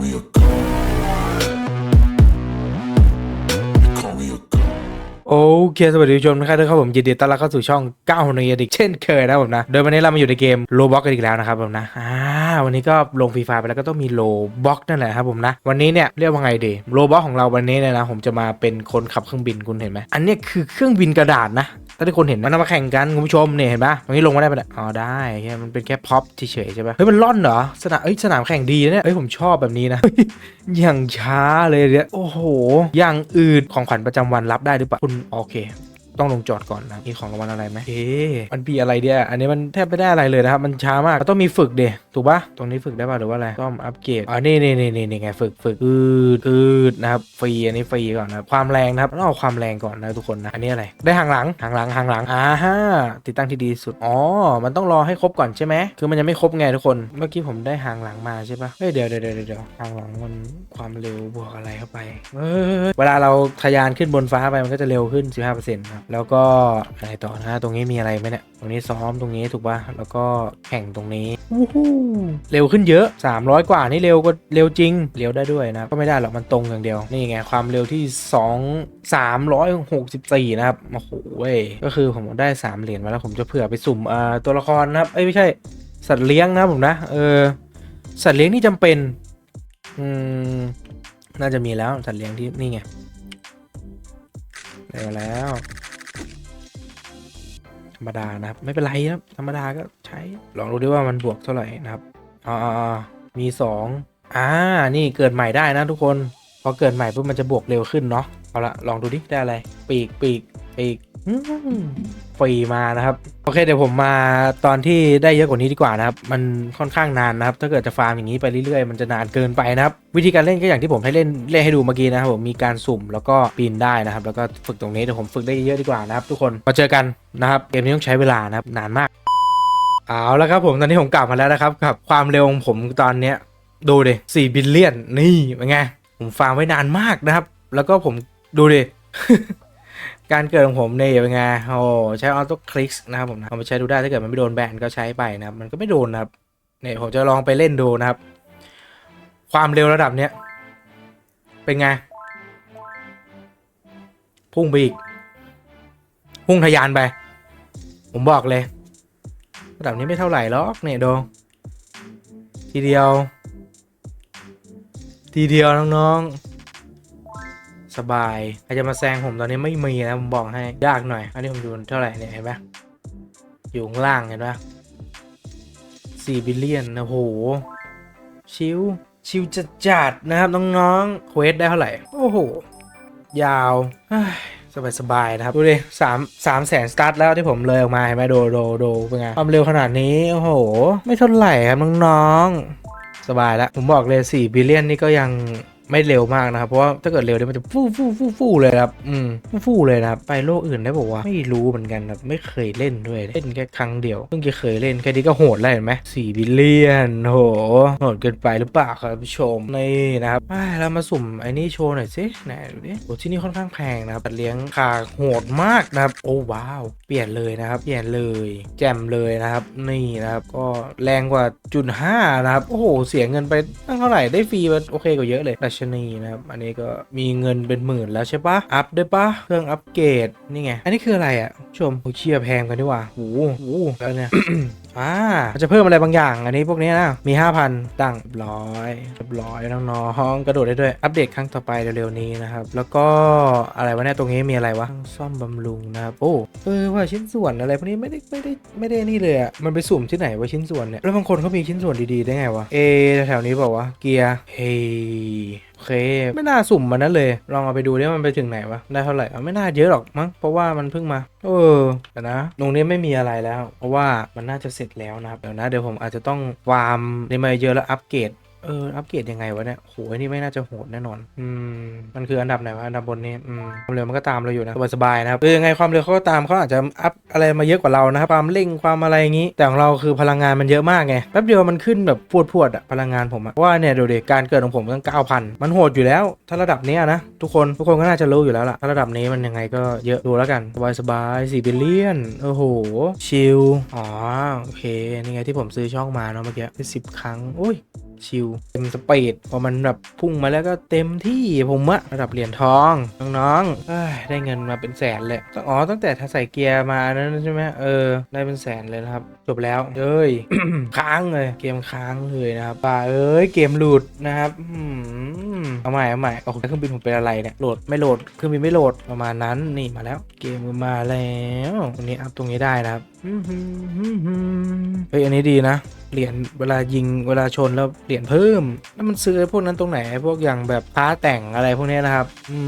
me a god. โอเคสวัสดีผู้ชมนะครับทุกคนผมยินดีต้อนรับเข้าสู่ช่องก้าวในอดิกเช่นเคยนะผมนะ โดยวันนี้เรามาอยู่ในเกมโลบ็อกกันอีกแล้วนะครับผมนะอ่า วันนี้ก็ลงฟรีไฟไปแล้วก็ต้องมีโลบ็อกนั่นแหละครับผมนะ วันนี้เนี่ยเรียกว่าไงดีโลบ็อกของเราวันนี้เนี่ยนะผมจะมาเป็นคนขับเครื่องบินคุณเห็นไหมอันนี้คือเครื่องบินกระดาษนะถ้าทุกคนเห็นมันมาแข่งกันคุณผู้ชมเนี่ยเห็นปะตรงนี้ลงมาได้ปะเนี่ยอ๋อได้แค่มันเป็นแค่พ็อปเฉยๆใช่ปะเฮ้ยมันล่อนเหรอสนามเอ้ยสนามแข่งดีนะเนี่ยเอ้ยผมชอบแบบนี้นะอย่างช้าเลยเนี่ยโอ้โหอย่างอื่นของขวัญประจำวันรับได้หรือเปล่าคุณโอเค ต้องลงจอดก่อนนะมีของรางวัลอะไรไหมเอ๊ะมันปีอะไรเดียอันนี้มันแทบไม่ได้อะไรเลยนะครับ มันช้ามากต้องมีฝึกเดะถูกปะตรงนี้ฝึกได้ป่ะหรือว่าอะไรต้องอัปเกรดอ๋อนี่นี่นี่นี่นี่ไงฝึกฝึกอืดอืดนะครับฟรีอันนี้ฟรีก่อนนะครับความแรงนะครับต้องเอาความแรงก่อนนะทุกคนนะอันนี้อะไรได้หางหลังหางหลังหางหลังอ่าฮะติดตั้งที่ดีสุดอ๋อมันต้องรอให้ครบก่อนใช่ไหมคือมันยังไม่ครบไงทุกคนเมื่อกี้ผมได้หางหลังมาใช่ปะเฮ้ยเดี๋ยวเดี๋ยวเดี๋ยวเดี๋ยวหางหลังมันความเร็วบวกอะไรเข้าไปเฮ้ยเวลาเราทะยานขึ้นบนฟ้าไปมันก็จะเร็วขึ้น 15%ครับแล้วก็อะไรต่อนะตรงนี้มีอะไรไหมเนี่ยตรงนี้ซ้อมตรงนี้ถูกปะแล้วก็แข่งตรงนี้วู้ฮู้เร็วขึ้นเยอะ 300 กว่านี่เร็วก็เร็วจริงเร็วได้ด้วยนะก็ไม่ได้หรอกมันตรงอย่างเดียวนี่ไงความเร็วที่ 2 364 นะครับโอ้โหเว้ยก็คือผมได้ 3 เหรียญมาแล้วผมจะเผื่อไปสุ่มอ่าตัวละครนะครับเอ้ยไม่ใช่สัตว์เลี้ยงนะครับผมนะเออสัตว์เลี้ยงที่จำเป็นอืมน่าจะมีแล้วสัตว์เลี้ยงที่นี่ไงได้มาแล้ว ธรรมดานะครับ ไม่เป็นไรนะครับธรรมดาก็ใช้ ลองดูดิว่ามันบวกเท่าไหร่นะครับอ๋อมีสองอ่านี่เกิดใหม่ได้นะทุกคน พอเกิดใหม่ปุ๊บมันจะบวกเร็วขึ้นเนาะเอาละลองดูดิได้อะไร ปีกปีก ปีกอืมฟรีมานะครับ โอเคเดี๋ยวผมมาตอนที่ได้เยอะกว่านี้ดีกว่านะครับ มันค่อนข้างนานนะครับ ถ้าเกิดจะฟาร์มอย่างนี้ไปเรื่อยๆ มันจะนานเกินไปนะครับ วิธีการเล่นก็อย่างที่ผมให้เล่นเล่นให้ดูเมื่อกี้นะครับผมมีการสุ่มแล้วก็ปีนได้นะครับ แล้วก็ฝึกตรงนี้เดี๋ยวผมฝึกได้เยอะดีกว่านะครับ ทุกคนมาเจอกันนะครับเกมนี้ต้องใช้เวลานะครับนานมากเอาแล้วครับผมตอนนี้ผมกลับมาแล้วนะครับกับความเร็วของผมตอนเนี้ยดูดิสี่บิลเลียนนี่เป็นไงผมฟาร์มไว้นานมากนะครับ แล้วก็ผมดูดิ การเกิดของผมเนี่ยเป็นไงโอ้ใช้ออโต้คลิกนะครับผมนะเอาไปใช้ดูได้ถ้าเกิดมันไม่โดนแบนก็ใช้ไปนะครับ มันก็ไม่โดนนะครับเนี่ยผมจะลองไปเล่นดูนะครับ ความเร็วระดับเนี้ยเป็นไง พุ่งไปอีก พุ่งทะยานไป ผมบอกเลย ระดับนี้ไม่เท่าไหร่หรอกเนี่ยดูทีเดียว ทีเดียวน้องๆ สบายใครจะมาแซงผมตอนนี้ไม่มีนะผมบอกให้ยากหน่อย อันนี้ผมดูเท่าไหร่เนี่ยเห็นปะอยู่ข้างล่างเห็นปะสี่บิลเลียนโอ้โห ชิว ชิวจัดจัดนะครับน้องๆเควสได้เท่าไหร่ โอ้โห ยาวเฮ้ยสบายๆนะครับ ดูดิสามสามแสนสตาร์ทแล้วที่ผมเลยออกมาเห็นไหมโดโดโดเป็นไง ความเร็วขนาดนี้ โอ้โห ไม่เท่าไหร่ครับน้องๆ สบายแล้ว ผมบอกเลย4บิลเลียนนี่ก็ยัง ไม่เร็วมากนะครับ เพราะว่าถ้าเกิดเร็วเนี่ยมันจะฟู่ฟู่ฟู่ฟู่เลยครับอืมฟู่ฟู่เลยนะครับไปโลกอื่นได้บอกว่าไม่รู้เหมือนกันครับไม่เคยเล่นด้วยเล่นแค่ครั้งเดียวเพิ่งจะเคยเล่นแค่นี้ก็โหดแล้วเห็นไหมสี่บิลเลียนโหโหดเกินไปหรือเปล่าครับผู้ชมนี่นะครับอ่าเรามาสุ่มไอ้นี่โชว์หน่อยสิไหนดูดิโอ้ที่นี่ค่อนข้างแพงนะครับตัดเลี้ยงขาโหดมากนะครับ โอ้ว้าว เปลี่ยนเลยนะครับ เปลี่ยนเลย แจ่มเลยนะครับ นี่นะครับ ก็แรงกว่าจุดห้านะครับ โอ้โห เสียเงินไปตั้งเท่าไหร่ ได้ฟรีมันโอเคกว่าเยอะเลยดัชนีนะครับ อันนี้ก็มีเงินเป็นหมื่นแล้วใช่ปะอัพได้ปะเครื่องอัปเกรดนี่ไง อันนี้คืออะไรอะชมโอ้เชียแพงกันดีกว่าโอ้โหโอ้แล้วเนี่ยอ่าจะเพิ่มอะไรบางอย่าง อันนี้พวกนี้นะ มี 5,000 ตั้งเรียบร้อยเรียบร้อยน้องๆกระโดดได้ด้วย อัปเดตครั้งต่อไปเร็วๆนี้นะครับ แล้วก็อะไรวะเนี่ยตรงนี้มีอะไรวะซ่อมบำรุงนะครับ โอ้เออว่าชิ้นส่วนอะไรพวกนี้ไม่ได้ไม่ได้ไม่ได้นี่เลยอะมันไปสุ่มที่ไหนวะชิ้นส่วนเนี่ยแล้วบางคนเขามีชิ้นส่วนดีๆได้ไงวะเอแถวๆนี้บอกว่าวะเกียร์เฮ้ อเค ไม่น่าสุ่มมันนั้นเลย ลองเอาไปดูดิว่ามันไปถึงไหนวะ ได้เท่าไหร่อะไม่น่าเยอะหรอกมั้ง เพราะว่ามันเพิ่งมา เออแต่นะตรงนี้ไม่มีอะไรแล้ว เพราะว่ามันน่าจะเสร็จแล้วนะครับ เดี๋ยวนะ เดี๋ยวผมอาจจะต้องฟาร์มในมาเยอะแล้วอัปเกรด เออ อัปเกรดยังไงวะเนี่ยโหอันนี้ไม่น่าจะโหดแน่นอน อืม มันคืออันดับไหนวะ อันดับบนนี้ อืม ความเร็วมันก็ตามเราอยู่นะ สบายๆนะครับ คือยังไงความเร็วเขาก็ตามเขาอาจจะอัพอะไรมาเยอะกว่าเรานะครับ ความเร่ง ความอะไรอย่างนี้ แต่ของเราคือพลังงานมันเยอะมากไง แป๊บเดียวมันขึ้นแบบพรวดๆอะพลังงานผมอะเพราะว่าเนี่ยดูดิการเกิดของผมตั้ง9,000มันโหดอยู่แล้ว ถ้าระดับเนี้ยนะ ทุกคน ทุกคนก็น่าจะรู้อยู่แล้วล่ะ ถ้าระดับนี้มันยังไงก็เยอะดูแล้วกัน สบายๆ4บิลเลียน โอ้โห ชิล อ๋อ โอเค นี่ไงที่ผมซื้อช่องมาเนาะเมื่อกี้สิบครั้งอุ้ย ชิลเต็มสปีดพอมันแบบพุ่งมาแล้วก็เต็มที่ผมอะระดับเหรียญทองน้องๆได้เงินมาเป็นแสนเลยอ๋อตั้งแต่ถ้าใส่เกียร์มานั้นใช่ไหมเออ ได้เป็นแสนเลยนะครับ จบแล้วเอ้ยค้างเลยเกมค้างเลยนะครับป่าเอ้ยเกมหลุดนะครับอืมเอาใหม่เอาใหม่โอ้โหเครื่องบินผมเป็นอะไรเนี่ยโหลดไม่โหลดเครื่องบินไม่โหลดประมาณนั้นนี่มาแล้ว เกมมาแล้วตรงนี้อัพตรงนี้ได้นะครับเฮ้ยอันนี้ดีนะ เหรียญเวลายิงเวลาชนแล้วเหรียญเพิ่ม แล้วมันซื้อพวกนั้นตรงไหนพวกอย่างแบบพ้าแต่งอะไรพวกนี้นะครับ อื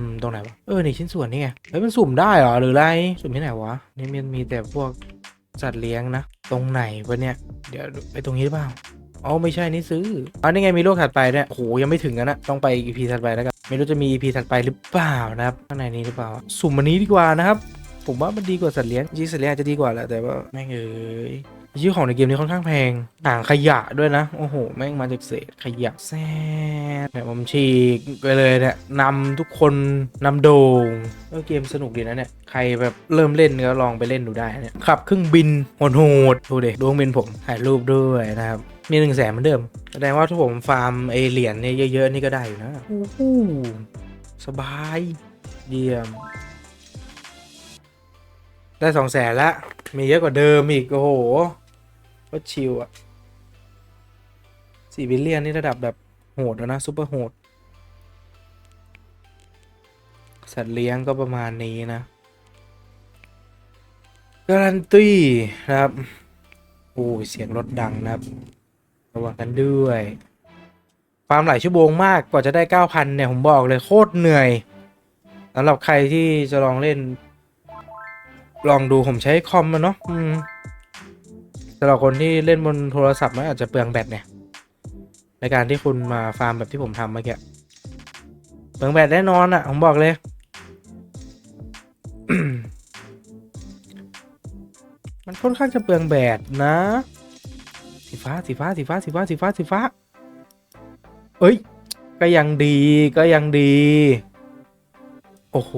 ม ตรงไหนวะ เออนี่ชิ้นส่วนนี่ไงเฮ้ยมันสุ่มได้เหรอหรืออะไร สุ่มที่ไหนวะ นี่มันมีแต่พวกสัตว์เลี้ยงนะ ตรงไหนวะเนี่ย เดี๋ยวไปตรงนี้หรือเปล่าอ๋อไม่ใช่นี่ซื้ออ๋อนี่ไงมีโลกถัดไปเนี่ยโหยังไม่ถึงกันนะ ต้องไป EP ถัดไปแล้วกัน ไม่รู้จะมี EP ถัดไปหรือเปล่านะครับ ข้างในนี้หรือเปล่า สุ่มอันนี้ดีกว่านะครับ ผมว่ามันดีกว่าสัตว์เลี้ยงจริงสัตว์เลี้ยงจะดีกว่าแหละแต่ว่าแม่งเอ้ย ชื่อของในเกมนี้ค่อนข้างแพงต่างขยะด้วยนะ โอ้โห แม่งมาจากเศษขยะแซ่บเนี่ยผมฉีกไปเลยเนี่ยนำทุกคนนำโด่งเออเกมสนุกดีนะเนี่ย ใครแบบเริ่มเล่นก็ลองไปเล่นดูได้เนี่ยขับเครื่องบินโหดๆดูเด็ดวงบินผมถ่ายรูปด้วยนะครับมีหนึ่งแสนเหมือนเดิม แสดงว่าถ้าผมฟาร์มเอเหรียญเนี่ยเยอะๆนี่ก็ได้อยู่นะโอ้โหสบาย เยี่ยม ได้สองแสนละ มีเยอะกว่าเดิมอีก โอ้โหก็ชิลอะสี่บิลเลียนนี่ระดับแบบโหดแล้วนะซูเปอร์โหด สัตว์เลี้ยงก็ประมาณนี้นะ การันตีนะครับ โอ้ยเสียงรถดังนะครับ ระวังกันด้วย ความหลายชั่วโมงมากกว่าจะได้ 9,000 เนี่ย ผมบอกเลยโคตรเหนื่อยสำหรับใครที่จะลองเล่น ลองดูผมใช้คอมมันเนาะสำหรับคนที่เล่นบนโทรศัพท์มันอาจจะเปลืองแบตเนี่ย ในการที่คุณมาฟาร์มแบบที่ผมทำเมื่อกี้เปลืองแบตแน่นอนอะ่ะ ผมบอกเลยมันค่อนข้างจะเปลืองแบตนะ สีฟ้าสีฟ้าสีฟ้าสีฟ้าสีฟ้าสีฟ้าเอ้ย ก็ยังดีก็ยังดี โอ้โห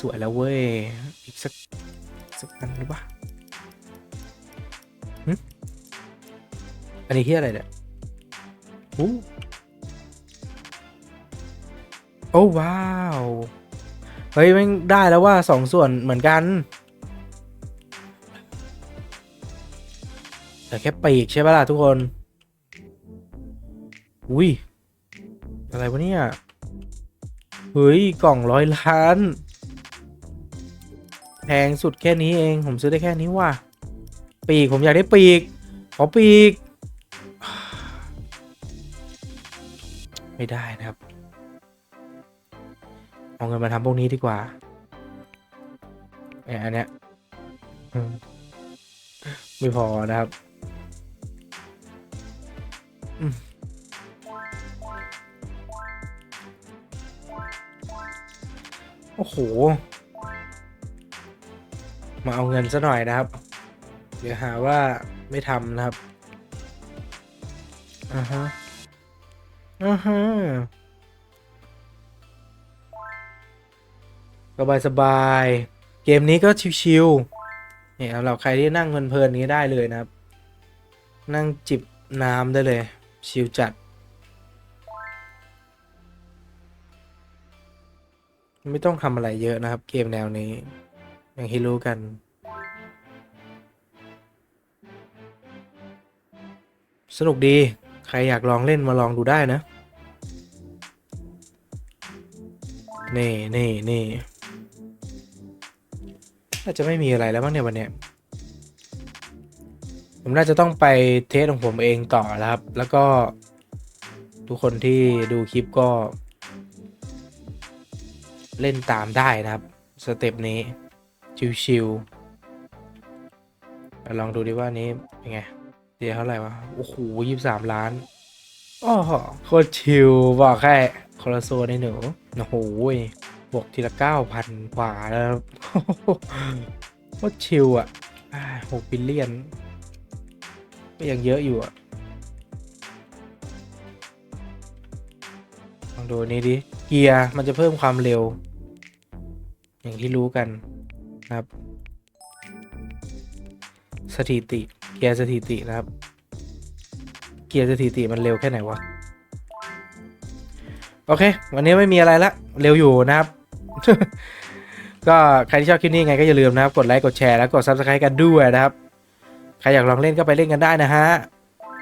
สวยแล้วเว้ย อีกสัก อันนี้ที่อะไรเนี่ยโอ้โอ้ว้าว เฮ้ยแมันได้แล้วว่าสองส่วนเหมือนกัน แต่แค่ปีกใช่ปะล่ะทุกคน อุ้ย อะไรวะเนี่ย เฮ้ย กล่องร้อยล้าน แพงสุดแค่นี้เอง ผมซื้อได้แค่นี้ว่ะ ปีก ผมอยากได้ปีก ขอปีก ไม่ได้นะครับ เอาเงินมาทำพวกนี้ดีกว่าเนี่ยอันเนี้ยไม่พอนะครับโอ้โห มาเอาเงินซะหน่อยนะครับ เดี๋ยวหาว่าไม่ทำนะครับอ่าฮะ อ่าฮะสบายสบายๆเกมนี้ก็ชิวๆเนี่ยสำหรับใครที่นั่งเพลินๆนี้ได้เลยนะครับ นั่งจิบน้ำได้เลย ชิลจัด ไม่ต้องทำอะไรเยอะนะครับ เกมแนวนี้ อย่างที่รู้กันสนุกดี ใครอยากลองเล่นมาลองดูได้นะนี่นี่นี่น่าจะไม่มีอะไรแล้วบ้งเนี่ยวันเนี้ยผมน่าจะต้องไปเทสของผมเองต่อแล้วครับ แล้วก็ทุกคนที่ดูคลิปก็ เล่นตามได้นะครับ สเต็ปนี้ ชิวๆลองดูดิว่านี้เป็นไง เดี๋ยวเท่าไหร่วะ โอ้โหยี่สามล้านอ้อโคตรชิลบอกแค่คอร์โซในหนูโอ้โหบวกทีละเก้าพันกว่าแล้วโคตรชิลอะหกบิลเลียน ก็ยังเยอะอยู่อะลองดูนี้ดิ เกียร์มันจะเพิ่มความเร็ว อย่างที่รู้กันครับ สถิติ เกียร์สถิตินะครับ เกียร์สถิติมันเร็วแค่ไหนวะ โอเค วันนี้ไม่มีอะไรละ เร็วอยู่นะครับ ก็ใครที่ชอบคลิปนี้ไงก็อย่าลืมนะครับ กดไลค์ กดแชร์แล้วกด subscribe กันด้วยนะครับ ใครอยากลองเล่นก็ไปเล่นกันได้นะฮะ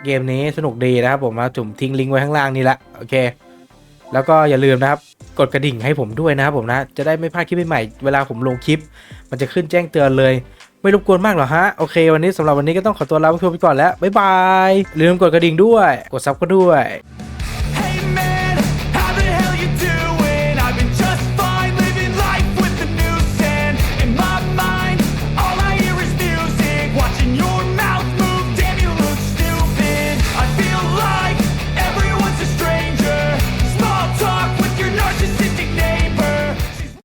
เกมนี้สนุกดีนะครับผมมาจุ่มทิ้งลิงก์ไว้ข้างล่างนี่ละ โอเค แล้วก็อย่าลืมนะครับกดกระดิ่งให้ผมด้วยนะครับผมนะ จะได้ไม่พลาดคลิปใหม่ๆเวลาผมลงคลิป มันจะขึ้นแจ้งเตือนเลย ไม่รบกวนมากหรอฮะ โอเค วันนี้สำหรับวันนี้ก็ต้องขอตัวลาเพื่อนไปก่อนแล้ว บ๊ายบายลืมกดกระดิ่งด้วย กดซับก็ด้วย Hey man, how the hell you?